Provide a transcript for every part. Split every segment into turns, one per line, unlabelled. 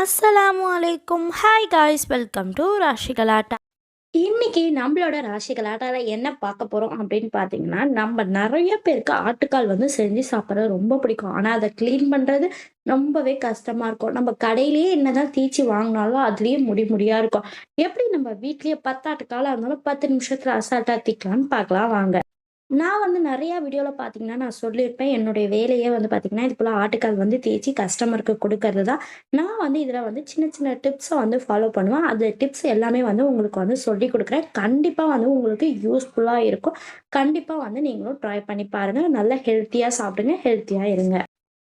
அஸ்ஸலாமு அலைக்கும் hi guys welcome to Rashi Galatta இன்னைக்கு நம்மளோட ராசி என்ன பார்க்க போறோம் அப்படின்னு பார்த்தீங்கன்னா நம்ம நிறைய பேருக்கு ஆட்டுக்கால் வந்து செஞ்சு சாப்பிட்றது ரொம்ப பிடிக்கும். ஆனால் அதை க்ளீன் பண்ணுறது ரொம்பவே கஷ்டமா இருக்கும். நம்ம கடையிலேயே என்னதான் தீச்சி வாங்கினாலும் அதுலயே முடி முடியா இருக்கும். எப்படி நம்ம வீட்லயே பத்து ஆட்டுக்காலாக இருந்தாலும் பத்து நிமிஷத்துல அசால்ட்டா தீக்கலாம்னு பார்க்கலாம். வாங்க. நான் வந்து நிறையா வீடியோவில் பார்த்தீங்கன்னா நான் சொல்லியிருப்பேன். என்னுடைய வேலையே வந்து பார்த்தீங்கன்னா இது போல் ஆட்டுக்கால் வந்து தேய்ச்சி கஸ்டமருக்கு கொடுக்கறது தான். நான் வந்து இதில் வந்து சின்ன சின்ன டிப்ஸை வந்து ஃபாலோ பண்ணுவேன். அந்த டிப்ஸ் எல்லாமே வந்து உங்களுக்கு வந்து சொல்லி கொடுக்குறேன். கண்டிப்பாக வந்து உங்களுக்கு யூஸ்ஃபுல்லாக இருக்கும். கண்டிப்பாக வந்து நீங்களும் ட்ரை பண்ணி பாருங்கள் நல்லா ஹெல்த்தியாக சாப்பிடுங்க. ஹெல்த்தியாக இருங்க.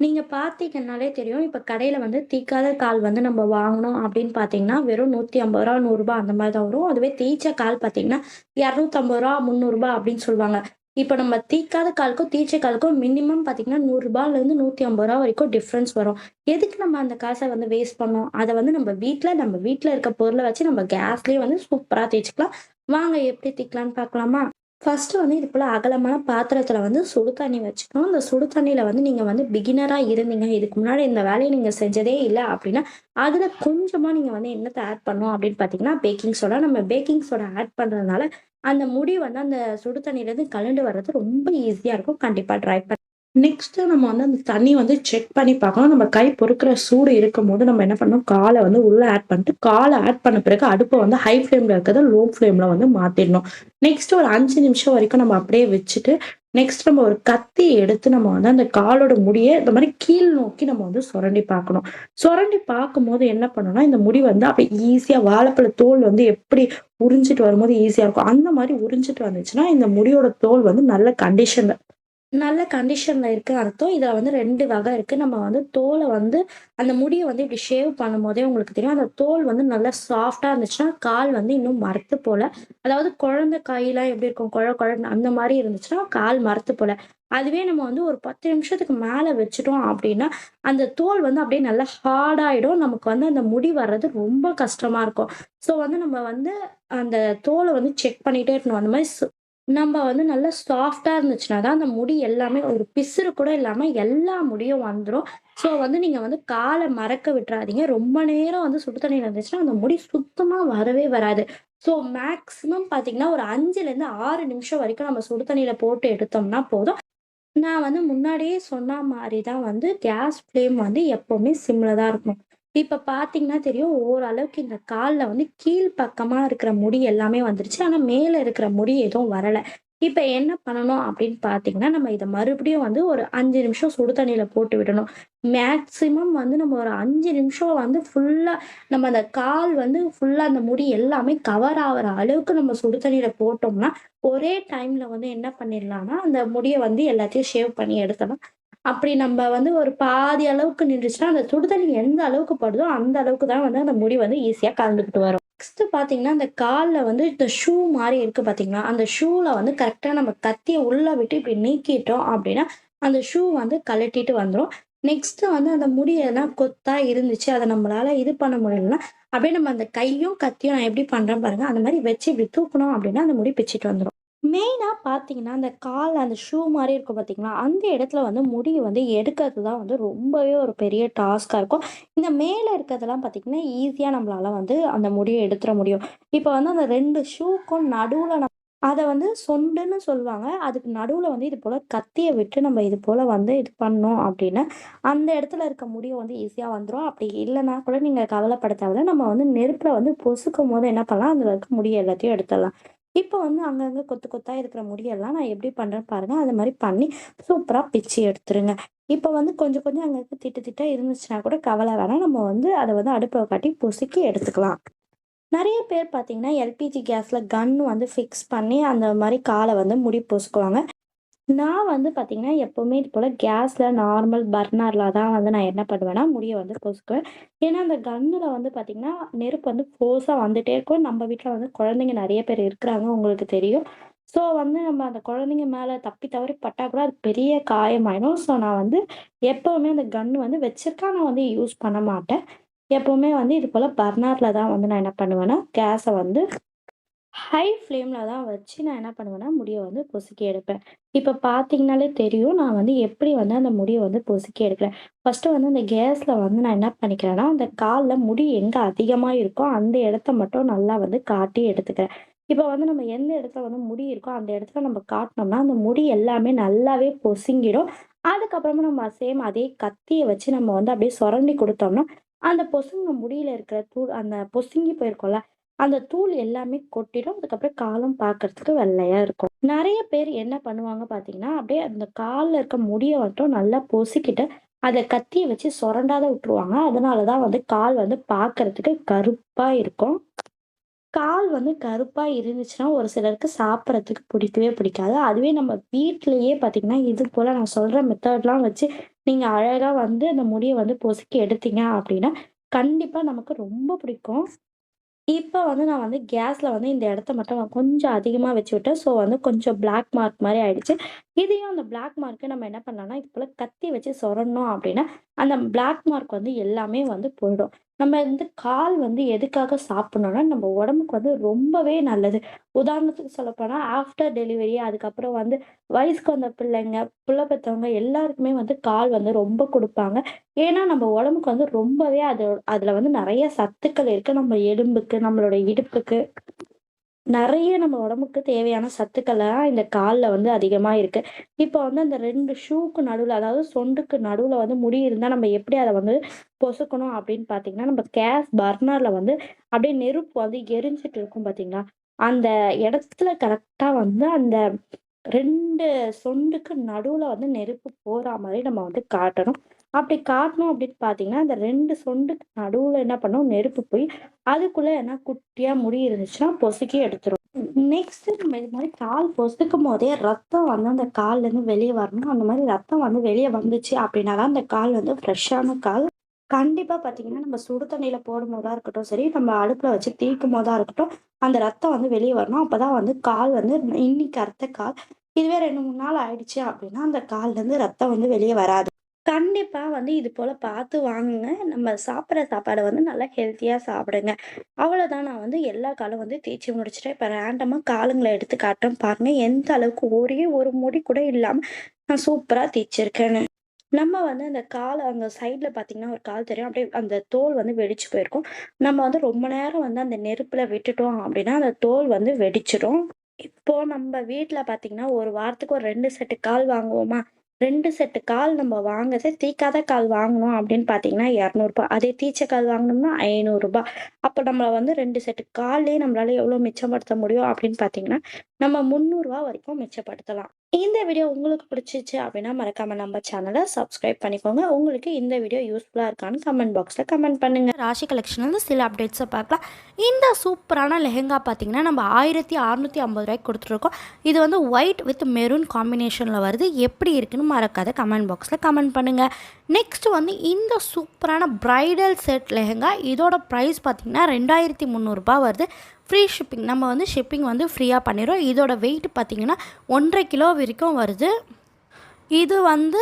நீங்கள் பார்த்தீங்கன்னாலே தெரியும். இப்போ கடையில் வந்து தீக்காத கால் வந்து நம்ம வாங்கணும் அப்படின்னு பார்த்தீங்கன்னா வெறும் நூற்றி ஐம்பது ரூபா நூறுரூபா அந்த மாதிரி தான் வரும். அதுவே தேய்ச்ச கால் பார்த்தீங்கன்னா இரநூத்தம்பது ரூபா முந்நூறுரூபா அப்படின்னு சொல்லுவாங்க. இப்போ நம்ம தீக்காத காலுக்கும் தீச்ச காலுக்கும் மினிமம் பார்த்தீங்கன்னா நூறுரூபாலேருந்து நூற்றி ஐம்பது ரூபா வரைக்கும் டிஃப்ரென்ஸ் வரும். எதுக்கு நம்ம அந்த காசை வந்து வேஸ்ட் பண்ணோம்? அதை வந்து நம்ம வீட்டில் நம்ம வீட்டில் இருக்க பொருளை வச்சு நம்ம கேஸ்லேயே வந்து சூப்பராக தேய்ச்சிக்கலாம். வாங்க எப்படி தீக்கலாம்னு பார்க்கலாமா? ஃபஸ்ட்டு வந்து இது போல் அகலமான பாத்திரத்தில் வந்து சுடு தண்ணி வச்சுக்கணும். அந்த சுடு தண்ணியில் வந்து நீங்கள் வந்து பிகினராக இருந்தீங்க. இதுக்கு முன்னாடி இந்த வேலையை நீங்கள் செஞ்சதே இல்லை அப்படின்னா அதில் கொஞ்சமாக நீங்கள் வந்து என்னத்தை ஆட் பண்ணணும் அப்படின்னு பார்த்தீங்கன்னா பேக்கிங் சோடா நம்ம பேக்கிங் சோடா ஆட் பண்ணுறதுனால அந்த முடி வந்து அந்த சுடு தண்ணியிலேருந்து கலண்டு வர்றது ரொம்ப ஈஸியாக இருக்கும். கண்டிப்பாக ட்ரை பண்ணி. நெக்ஸ்ட்டு நம்ம வந்து அந்த தண்ணி வந்து செக் பண்ணி பார்க்கணும். நம்ம கை பொறுக்கிற சூடு இருக்கும் போது நம்ம என்ன பண்ணணும்? காலை வந்து உள்ளே ஆட் பண்ணிட்டு காலை ஆட் பண்ண பிறகு அடுப்பை வந்து ஹை ஃப்ளேம்ல இருக்கிறத லோ ஃப்ளேம்ல வந்து மாற்றிடணும் நெக்ஸ்ட் ஒரு அஞ்சு நிமிஷம் வரைக்கும் நம்ம அப்படியே வச்சுட்டு நெக்ஸ்ட் நம்ம ஒரு கத்தி எடுத்து நம்ம வந்து அந்த காலோட முடியை இந்த மாதிரி கீழ் நோக்கி நம்ம வந்து சுரண்டி பார்க்கணும். சுரண்டி பார்க்கும்போது என்ன பண்ணணும்னா இந்த முடி வந்து அப்படி ஈஸியாக வாழைப்பழ தோல் வந்து எப்படி உறிஞ்சிட்டு வரும்போது ஈஸியாக இருக்கும். அந்த மாதிரி உறிஞ்சிட்டு வந்துச்சுன்னா இந்த முடியோட தோல் வந்து நல்ல கண்டிஷனில் நல்ல கண்டிஷனில் இருக்குது அர்த்தம். இதில் வந்து ரெண்டு வகை இருக்குது நம்ம வந்து தோலை வந்து அந்த முடியை வந்து இப்படி ஷேவ் பண்ணும்போதே உங்களுக்கு தெரியும். அந்த தோல் வந்து நல்லா சாஃப்டாக இருந்துச்சுன்னா கால் வந்து இன்னும் மரத்து போல். அதாவது குழந்தை கையெல்லாம் எப்படி இருக்கும்? குழ குழந்தை அந்த மாதிரி இருந்துச்சுன்னா கால் மரத்து போல். அதுவே நம்ம வந்து ஒரு பத்து நிமிஷத்துக்கு மேலே வச்சுட்டோம் அப்படின்னா அந்த தோல் வந்து அப்படியே நல்லா ஹார்டாயிடும் நமக்கு வந்து அந்த முடி வர்றது ரொம்ப கஷ்டமாக இருக்கும். ஸோ வந்து நம்ம வந்து அந்த தோலை வந்து செக் பண்ணிகிட்டே இருக்கணும். அந்த மாதிரி நம்ம வந்து நல்லா சாஃப்டா இருந்துச்சுன்னா தான் அந்த முடி எல்லாமே ஒரு பிசுறு கூட இல்லாம எல்லா முடியும் வந்துரும். ஸோ வந்து நீங்க வந்து கால மறக்க விட்டுறாதீங்க. ரொம்ப நேரம் வந்து சுடு தண்ணீல இருந்துச்சுன்னா, அந்த முடி சுத்தமா வரவே வராது. ஸோ மேக்ஸிமம் பார்த்தீங்கன்னா, ஒரு 5லேருந்து 6 நிமிஷம் வரைக்கும் நம்ம சுடு தண்ணீல போட்டு எடுத்தோம்னா போதும். நான் வந்து முன்னாடியே சொன்ன மாரி தான் வந்து கேஸ் ஃப்ளேம் வந்து எப்பவுமே சிம்ல தான் இருக்கணும். இப்ப பார்த்தீங்கன்னா தெரியும், ஓரளவுக்கு இந்த கால்ல வந்து கீழ் இருக்கிற முடி எல்லாமே வந்துருச்சு. ஆனா மேல இருக்கிற முடி எதுவும் வரல. இப்ப என்ன பண்ணணும் அப்படின்னு பார்த்தீங்கன்னா, நம்ம இதை மறுபடியும் வந்து ஒரு அஞ்சு நிமிஷம் சுடு தண்ணியில் போட்டு விடணும். மேக்ஸிமம் வந்து நம்ம ஒரு அஞ்சு நிமிஷம் வந்து ஃபுல்லா நம்ம அந்த கால் வந்து ஃபுல்லா அந்த முடி எல்லாமே கவர் ஆகிற அளவுக்கு நம்ம சுடு தண்ணியில் போட்டோம்னா, ஒரே டைம்ல வந்து என்ன பண்ணிடலாம்னா, அந்த முடியை வந்து எல்லாத்தையும் ஷேவ் பண்ணி எடுத்தலாம் அப்படி நம்ம வந்து ஒரு பாதி அளவுக்கு நின்றுச்சுன்னா, அந்த சுடுதண்ணி எந்த அளவுக்கு படுதோ, அந்த அளவுக்கு தான் வந்து அந்த முடி வந்து ஈஸியா கலந்துக்கிட்டு வரும். நெக்ஸ்ட் பார்த்தீங்கன்னா, அந்த காலில் வந்து இந்த ஷூ மாதிரி இருக்கு பார்த்தீங்கன்னா அந்த ஷூல வந்து கரெக்டாக நம்ம கத்திய உள்ள விட்டு இப்படி நீக்கிட்டோம் அப்படின்னா, அந்த ஷூ வந்து கலட்டிட்டு வந்துடும் நெக்ஸ்ட் வந்து அந்த முடி எதனா கொத்தா இருந்துச்சு, அதை நம்மளால இது பண்ண முடியலன்னா, அப்படியே நம்ம அந்த கையும், கத்தியும் நான் எப்படி பண்றேன் பாருங்க. அந்த மாதிரி வச்சு இப்படி தூக்கணும் அப்படின்னா, அந்த முடி பிச்சுட்டு வந்துடும் மெயினாக பார்த்தீங்கன்னா, அந்த கால் அந்த ஷூ மாதிரி இருக்கும் பார்த்தீங்களா? அந்த இடத்துல வந்து முடியை வந்து எடுக்கிறது தான் வந்து ரொம்பவே ஒரு பெரிய டாஸ்காக இருக்கும். இந்த மேலே இருக்கிறதெல்லாம் பார்த்தீங்கன்னா, ஈஸியாக நம்மளால வந்து அந்த முடியை எடுத்துட முடியும். இப்போ வந்து அந்த ரெண்டு ஷூக்கும் நடுவில் நம்ம அதை வந்து சொண்டுன்னு சொல்லுவாங்க. அதுக்கு நடுவில் வந்து இது போல் கத்தியை விட்டு நம்ம இது போல் வந்து இது பண்ணோம் அப்படின்னா, அந்த இடத்துல இருக்க முடியும் வந்து ஈஸியாக வந்துடும் அப்படி இல்லைன்னா கூட நீங்கள் கவலைப்பட தேவையில்ல. நம்ம வந்து நெருப்பில் வந்து பொசுக்கும்போது என்ன பண்ணலாம், அதில் இருக்க முடிய எல்லாத்தையும் எடுத்துடலாம். இப்போ வந்து அங்கங்கே கொத்து கொத்தா இருக்கிற முடியெல்லாம் நான் எப்படி பண்ணுறேன் பாருங்க. அது மாதிரி பண்ணி சூப்பராக பிச்சு எடுத்துருங்க. இப்போ வந்து கொஞ்சம் கொஞ்சம் அங்கே திட்டு திட்டா இருந்துச்சுன்னா கூட கவலை வேணாம். நம்ம வந்து அதை வந்து அடுப்பை காட்டி பொசுக்கி எடுத்துக்கலாம். நிறைய பேர் பார்த்தீங்கன்னா, எல்பிஜி கேஸில் கன் வந்து ஃபிக்ஸ் பண்ணி அந்த மாதிரி காலை வந்து முடி பொசுக்குவாங்க. நான் வந்து பார்த்தீங்கன்னா, எப்பவுமே இது போல கேஸ்ல நார்மல் பர்னர்ல தான் வந்து நான் என்ன பண்ணுவேன்னா, முடிய வந்து கொசுக்குவேன் ஏன்னா, அந்த கன்னுல வந்து பார்த்தீங்கன்னா, நெருப்பு வந்து ஃபோர்ஸா வந்துட்டே இருக்கும். நம்ம வீட்ல வந்து குழந்தைங்க நெறைய பேர் இருக்கிறாங்க, உங்களுக்கு தெரியும். ஸோ வந்து நம்ம அந்த குழந்தைங்க மேல தப்பி தவறி பட்டா கூட அது பெரிய காயமாயிடும். ஸோ நான் வந்து எப்பவுமே அந்த கன் வந்து வச்சிருக்கேன். ஆனா வந்து யூஸ் பண்ண மாட்டேன். எப்பவுமே வந்து இது போல பர்னர்ல தான் வந்து நான் என்ன பண்ணுவேன்னா, கேஸ வந்து ஹை ஃப்ளேமில் தான் வச்சு நான் என்ன பண்ணுவேன்னா, முடியை வந்து பொசுக்கி எடுப்பேன். இப்போ பார்த்தீங்கனாலே தெரியும், நான் வந்து எப்படி வந்து அந்த முடியை வந்து பொசுக்கி எடுக்கிறேன். ஃபஸ்ட்டு வந்து அந்த கேஸில் வந்து நான் என்ன பண்ணிக்கிறேன்னா, அந்த காலில் முடி எங்கே அதிகமாக இருக்கோ, அந்த இடத்த மட்டும் நல்லா வந்து காட்டி எடுத்துக்கிறேன். இப்போ வந்து நம்ம எந்த இடத்துல வந்து முடி இருக்கோ, அந்த இடத்துல நம்ம காட்டினோம்னா அந்த முடி எல்லாமே நல்லாவே பொசுங்கிடும். அதுக்கப்புறமா நம்ம சேம் அதே கத்தியை வச்சு நம்ம வந்து அப்படியே சுரண்டி கொடுத்தோம்னா அந்த பொசுங்க முடியில இருக்கிற தூள் அந்த பொசுங்கி போயிருக்கும்ல, அந்த தூள் எல்லாமே கொட்டிடும். அதுக்கப்புறம் காலும் பார்க்கறதுக்கு வெள்ளையா இருக்கும். நிறைய பேர் என்ன பண்ணுவாங்க பார்த்தீங்கன்னா, அப்படியே அந்த காலில் இருக்க முடியை மட்டும் நல்லா பொசிக்கிட்டு அதை கத்தியை வச்சு சுரண்டாத விட்டுருவாங்க. அதனால தான் வந்து கால் வந்து பார்க்கறதுக்கு கருப்பாக இருக்கும். கால் வந்து கருப்பாக இருந்துச்சுன்னா, ஒரு சிலருக்கு சாப்பிட்றதுக்கு பிடிக்கவே பிடிக்காது. அதுவே நம்ம வீட்டிலேயே பார்த்தீங்கன்னா, இது போல் நான் சொல்கிற மெத்தட்லாம் வச்சு நீங்கள் அழகாக வந்து அந்த முடியை வந்து பொசுக்கி எடுத்தீங்க அப்படின்னா, கண்டிப்பாக நமக்கு ரொம்ப பிடிக்கும். இப்போ வந்து நான் வந்து கேஸில் வந்து இந்த இடத்த மட்டும் கொஞ்சம் அதிகமாக வச்சு விட்டேன். ஸோ வந்து கொஞ்சம் பிளாக் மார்க் மாதிரி ஆயிடுச்சு. இதையும் அந்த பிளாக் மார்க்கை நம்ம என்ன பண்ணலாம்னா, இது போல் கத்தி வச்சு சொரணும் அப்படின்னா, அந்த பிளாக் மார்க் வந்து எல்லாமே வந்து போயிடும். நம்ம வந்து கால் வந்து எதுக்காக சாப்பிடணும்னா, நம்ம உடம்புக்கு வந்து ரொம்பவே நல்லது. உதாரணத்துக்கு சொல்லப்போனா, ஆஃப்டர் டெலிவரி அதுக்கப்புறம் வந்து வயசுக்கு வந்த பிள்ளைங்க, பிள்ளை பெற்றவங்க எல்லாருக்குமே வந்து கால் வந்து ரொம்ப கொடுப்பாங்க ஏன்னா, நம்ம உடம்புக்கு வந்து ரொம்பவே அது அதுல வந்து நிறைய சத்துக்கள் இருக்கு. நம்ம எலும்புக்கு, நம்மளோட இடுப்புக்கு நிறைய நம்ம உடம்புக்கு தேவையான சத்துக்கள்லாம் இந்த காலில் வந்து அதிகமாக இருக்கு. இப்போ வந்து அந்த ரெண்டு ஷூக்கு நடுவில் அதாவது சொண்டுக்கு நடுவில் வந்து முடி இருந்தால் நம்ம எப்படி அதை வந்து பொசுக்கணும் அப்படின்னு பார்த்தீங்கன்னா, நம்ம கேஸ் பர்னரில் வந்து அப்படியே நெருப்பு வந்து எரிஞ்சிட்டு இருக்கும் பார்த்தீங்களா? அந்த இடத்துல கரெக்டாக வந்து அந்த ரெண்டு சொண்டுக்கு நடுவில் வந்து நெருப்பு போகிற மாதிரி நம்ம வந்து காட்டணும். அப்படி காட்டணும் அப்படின்னு பார்த்தீங்கன்னா, அந்த ரெண்டு சொண்டுக்கு நடுவுல என்ன பண்ணும், நெருப்பு போய் அதுக்குள்ள என்ன குட்டியா முடி இருந்துச்சுன்னா பொசுக்கி எடுத்துரும். நெக்ஸ்ட் நம்ம இது மாதிரி கால் பொசுக்கும்போதே ரத்தம் வந்து அந்த கால்லேருந்து வெளியே வரணும். அந்த மாதிரி ரத்தம் வந்து வெளியே வந்துச்சு அப்படின்னா தான் அந்த கால் வந்து ஃப்ரெஷ்ஷான கால். கண்டிப்பா பார்த்தீங்கன்னா, நம்ம சுடு தண்ணீல போடும்போதா இருக்கட்டும் சரி, நம்ம அடுப்புல வச்சு தீக்கும்போதா இருக்கட்டும், அந்த ரத்தம் வந்து வெளியே வரணும். அப்பதான் வந்து கால் வந்து இன்னைக்கு அறுத்த கால். இதுவே 2, 3 நாள் ஆயிடுச்சு அப்படின்னா, அந்த கால்லேருந்து ரத்தம் வந்து வெளியே வராது. கண்டிப்பா வந்து இது போல பார்த்து வாங்குங்க. நம்ம சாப்பிடுற சாப்பாட வந்து நல்லா ஹெல்த்தியா சாப்பிடுங்க. அவ்வளோதான் நான் வந்து எல்லா காலும் வந்து தேய்ச்சு முடிச்சுட்டேன். இப்ப ரேண்டமா காலுங்கள எடுத்து காட்டுறேன் பாருங்க. எந்த அளவுக்கு ஒரே ஒரு முடி கூட இல்லாம நான் சூப்பரா தேய்ச்சிருக்கேன்னு. நம்ம வந்து அந்த கால அந்த சைடில் பார்த்தீங்கன்னா, ஒரு கால் தெரியும். அப்படியே அந்த தோல் வந்து வெடிச்சு போயிருக்கும். நம்ம வந்து ரொம்ப நேரம் வந்து அந்த நெருப்புல விட்டுட்டோம் அப்படின்னா, அந்த தோல் வந்து வெடிச்சிடும். இப்போ நம்ம வீட்ல பார்த்தீங்கன்னா, ஒரு வாரத்துக்கு ஒரு 2 செட்டு கால் வாங்குவோமா? 2 செட்டு கால் நம்ம வாங்குறது தீக்காத கால் வாங்கணும் அப்படின்னு பார்த்தீங்கன்னா, ரூ. 200 அதே தீச்ச கால் வாங்கணும்னா ரூ. 500 அப்ப நம்ம வந்து 2 செட்டு கால்லயே நம்மளால எவ்வளோ மிச்சப்படுத்த முடியும் அப்படின்னு பார்த்தீங்கன்னா, நம்ம ரூ. 300 வரைக்கும் மிச்சப்படுத்தலாம். இந்த வீடியோ உங்களுக்கு பிடிச்சிச்சு அப்படின்னா, மறக்காம நம்ம சேனலை சப்ஸ்கிரைப் பண்ணிக்கோங்க. உங்களுக்கு இந்த வீடியோ யூஸ்ஃபுல்லாக இருக்கான்னு கமெண்ட் பாக்ஸில் கமெண்ட் பண்ணுங்க.
கலெக்ஷன் வந்து சில அப்டேட்ஸை பார்க்கலாம். இந்த சூப்பரான லெஹெங்கா பார்த்தீங்கன்னா நம்ம ஆயிரத்தி அறநூற்றி ஐம்பது ரூபாய்க்கு கொடுத்துருக்கோம். இது வந்து ஒயிட் வித் மெரூன் காம்பினேஷனில் வருது. எப்படி இருக்குன்னு மறக்காத கமெண்ட் பாக்ஸில் கமெண்ட் பண்ணுங்கள் நெக்ஸ்ட் வந்து இந்த சூப்பரான ப்ரைடல் செட் லெஹெங்கா. இதோட ப்ரைஸ் பார்த்தீங்கன்னா ரெண்டாயிரத்தி முந்நூறுரூபா வருது. ஃப்ரீ ஷிப்பிங் நம்ம வந்து ஷிப்பிங் வந்து ஃப்ரீயாக பண்ணிடுறோம். இதோட வெயிட் பார்த்திங்கன்னா ஒன்றரை கிலோ வரைக்கும் வருது. இது வந்து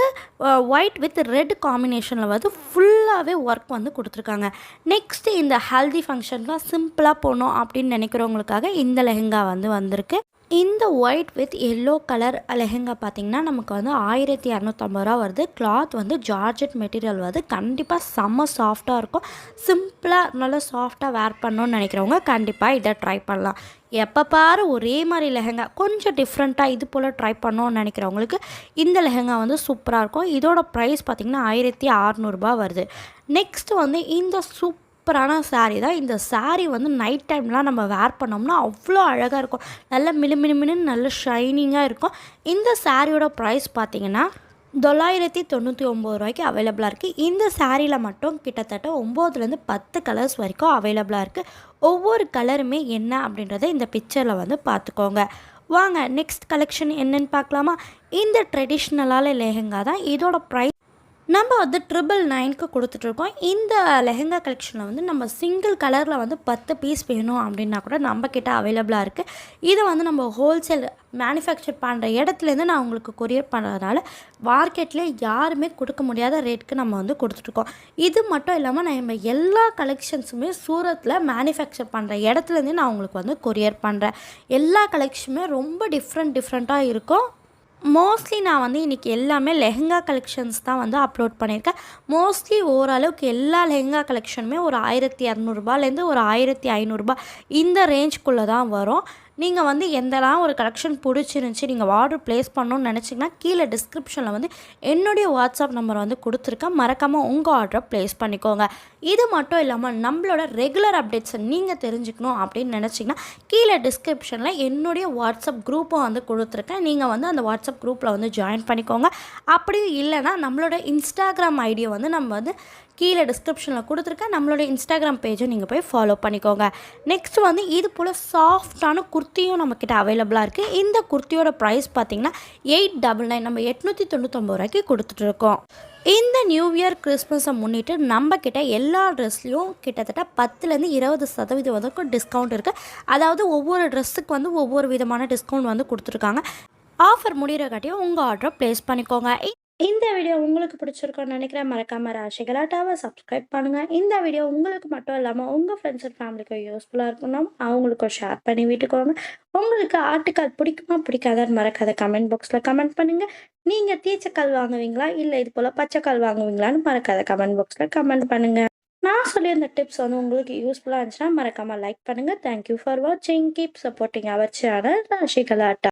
ஒயிட் வித் ரெட் காம்பினேஷனில் வந்து ஃபுல்லாகவே ஒர்க் வந்து கொடுத்துருக்காங்க. நெக்ஸ்ட்டு இந்த ஹெல்தி ஃபங்க்ஷன்லாம் சிம்பிளாக போகணும் அப்படின்னு நினைக்கிறவங்களுக்காக இந்த லெஹெங்கா வந்து வந்திருக்கு. இந்த white with yellow colour lehenga பார்த்திங்கன்னா நமக்கு வந்து ஆயிரத்தி இரநூத்தம்பது ரூபா வருது. கிளாத் வந்து ஜார்ஜெட் மெட்டீரியல் வருது. கண்டிப்பாக செம்ம சாஃப்டாக இருக்கும். சிம்பிளாக நல்லா சாஃப்டாக வேர் பண்ணணும்னு நினைக்கிறவங்க கண்டிப்பாக இதை ட்ரை பண்ணலாம். எப்போ பாரு ஒரே மாதிரி லெஹெங்கா. கொஞ்சம் டிஃப்ரெண்ட்டாக இது போல் ட்ரை பண்ணோன்னு நினைக்கிறவங்களுக்கு இந்த லெஹெங்கா வந்து சூப்பராக இருக்கும். இதோட ப்ரைஸ் பார்த்திங்கன்னா ஆயிரத்தி அறநூறுபா வருது. நெக்ஸ்ட் வந்து இந்த சூப் சூப்பரான சாரீ தான். இந்த சாரீ வந்து நைட் டைம்லாம் நம்ம வேர் பண்ணோம்னா அவ்வளோ அழகாக இருக்கும். நல்ல மினுமினுன்னு நல்ல ஷைனிங்காக இருக்கும். இந்த சாரியோட ப்ரைஸ் பார்த்திங்கன்னா தொள்ளாயிரத்தி தொண்ணூற்றி ஒம்பது ரூபாய்க்கு அவைலபிளாக இருக்குது இந்த சாரியில் மட்டும் கிட்டத்தட்ட ஒம்போதுலேருந்து பத்து கலர்ஸ் வரைக்கும் அவைலபிளாக இருக்குது ஒவ்வொரு கலருமே என்ன அப்படின்றத இந்த பிக்சரில் வந்து பார்த்துக்கோங்க வாங்க நெக்ஸ்ட் கலெக்ஷன் என்னென்னு பார்க்கலாமா? இந்த ட்ரெடிஷ்னலான லெஹெங்கா தான். இதோட ப்ரைஸ் நம்ம வந்து ட்ரிபிள் நைனுக்கு கொடுத்துட்ருக்கோம். இந்த லெஹெங்கா கலெக்ஷனில் வந்து நம்ம சிங்கிள் கலரில் வந்து பத்து பீஸ் வேணும் அப்படின்னா கூட நம்மக்கிட்ட அவைலபிளாக இருக்குது இதை வந்து நம்ம ஹோல்சேல் மேனுஃபேக்சர் பண்ணுற இடத்துலேருந்து நான் உங்களுக்கு கொரியர் பண்ணுறதுனால மார்க்கெட்டில் யாருமே கொடுக்க முடியாத ரேட்டுக்கு நம்ம வந்து கொடுத்துட்ருக்கோம். இது மட்டும் இல்லாமல் நம்ம எல்லா கலெக்ஷன்ஸுமே சூரத்தில் மேனுஃபேக்சர் பண்ணுற இடத்துலேருந்து நான் உங்களுக்கு வந்து கொரியர் பண்ணுறேன் எல்லா கலெக்ஷனுமே ரொம்ப டிஃப்ரெண்ட் டிஃப்ரெண்ட்டாக இருக்கும். மோஸ்ட்லி நான் வந்து இன்றைக்கி எல்லாமே லெஹங்கா கலெக்ஷன்ஸ் தான் வந்து அப்லோட் பண்ணியிருக்கேன். மோஸ்ட்லி ஓரளவுக்கு எல்லா லெஹங்கா கலெக்ஷனுமே ஒரு ஆயிரத்தி இரநூறுபாலேருந்து ஒரு ஆயிரத்தி ஐநூறுரூபா இந்த ரேஞ்சுக்குள்ளே தான் வரும். நீங்கள் வந்து எந்தெல்லாம் ஒரு கலெக்ஷன் பிடிச்சிருந்துச்சி நீங்கள் ஆர்டர் ப்ளேஸ் பண்ணணும்னு நினச்சிங்கன்னா கீழே டிஸ்கிரிப்ஷனில் வந்து என்னுடைய வாட்ஸ்அப் நம்பர் வந்து கொடுத்துருக்கேன். மறக்காமல் உங்கள் ஆர்டரை ப்ளேஸ் பண்ணிக்கோங்க. இது மட்டும் இல்லாமல் நம்மளோட ரெகுலர் அப்டேட்ஸை நீங்கள் தெரிஞ்சுக்கணும் அப்படின்னு நினச்சிங்கன்னா கீழே டிஸ்கிரிப்ஷனில் என்னுடைய வாட்ஸ்அப் குரூப்பும் வந்து கொடுத்துருக்கேன். நீங்கள் வந்து அந்த வாட்ஸ்அப் குரூப்பில் வந்து ஜாயின் பண்ணிக்கோங்க. அப்படியும் இல்லைன்னா நம்மளோட இன்ஸ்டாகிராம் ஐடியை வந்து நம்ம வந்து கீழே டிஸ்கிரிப்ஷனில் கொடுத்துருக்கேன் நம்மளோட இன்ஸ்டாகிராம் பேஜை நீங்கள் போய் ஃபாலோ பண்ணிக்கோங்க. நெக்ஸ்ட் வந்து இது போல் சாஃப்டான குர்த்தியும் நம்மக்கிட்ட அவைலபிளாக இருக்குது இந்த குர்த்தியோட ப்ரைஸ் பார்த்தீங்கன்னா எயிட் டபுள் நைன் நம்ம எட்நூற்றி தொண்ணூத்தொம்பது ரூபாய்க்கு கொடுத்துட்ருக்கோம் இந்த நியூ இயர் கிறிஸ்மஸை முன்னிட்டு நம்மக்கிட்ட எல்லா ட்ரெஸ்லேயும் கிட்டத்தட்ட பத்துலேருந்து இருபது சதவீதம் வரைக்கும் டிஸ்கவுண்ட் இருக்குது அதாவது ஒவ்வொரு ட்ரெஸ்ஸுக்கு வந்து ஒவ்வொரு விதமான டிஸ்கவுண்ட் வந்து கொடுத்துருக்காங்க. ஆஃபர் முடிகிற காட்டியும் உங்கள் ஆர்டரை ப்ளேஸ் பண்ணிக்கோங்க.
இந்த வீடியோ உங்களுக்கு பிடிச்சிருக்கும்னு நினைக்கிறேன் மறக்காமல் ராசிகலாட்டாவை சப்ஸ்கிரைப் பண்ணுங்கள் இந்த வீடியோ உங்களுக்கு மட்டும் இல்லாமல் உங்கள் ஃப்ரெண்ட்ஸ் அண்ட் ஃபேமிலிக்கு யூஸ்ஃபுல்லாக இருக்கணும். அவங்களுக்கும் ஷேர் பண்ணி விட்டுக்கோங்க. உங்களுக்கு ஆட்டுக்கால் பிடிக்குமா பிடிக்காதான்னு மறக்காத கமெண்ட் பாக்ஸில் கமெண்ட் பண்ணுங்கள் நீங்கள் தீச்சக்கால் வாங்குவீங்களா இல்லை இது போல் பச்சைக்கால் வாங்குவீங்களான்னு மறக்காத கமெண்ட் பாக்ஸில் கமெண்ட் பண்ணுங்கள் நான் சொல்லியிருந்த டிப்ஸ் வந்து உங்களுக்கு யூஸ்ஃபுல்லாக இருந்துச்சுன்னா மறக்காமல் லைக் பண்ணுங்கள் தேங்க்யூ ஃபார் வாட்சிங் keep supporting our channel Rashi Galatta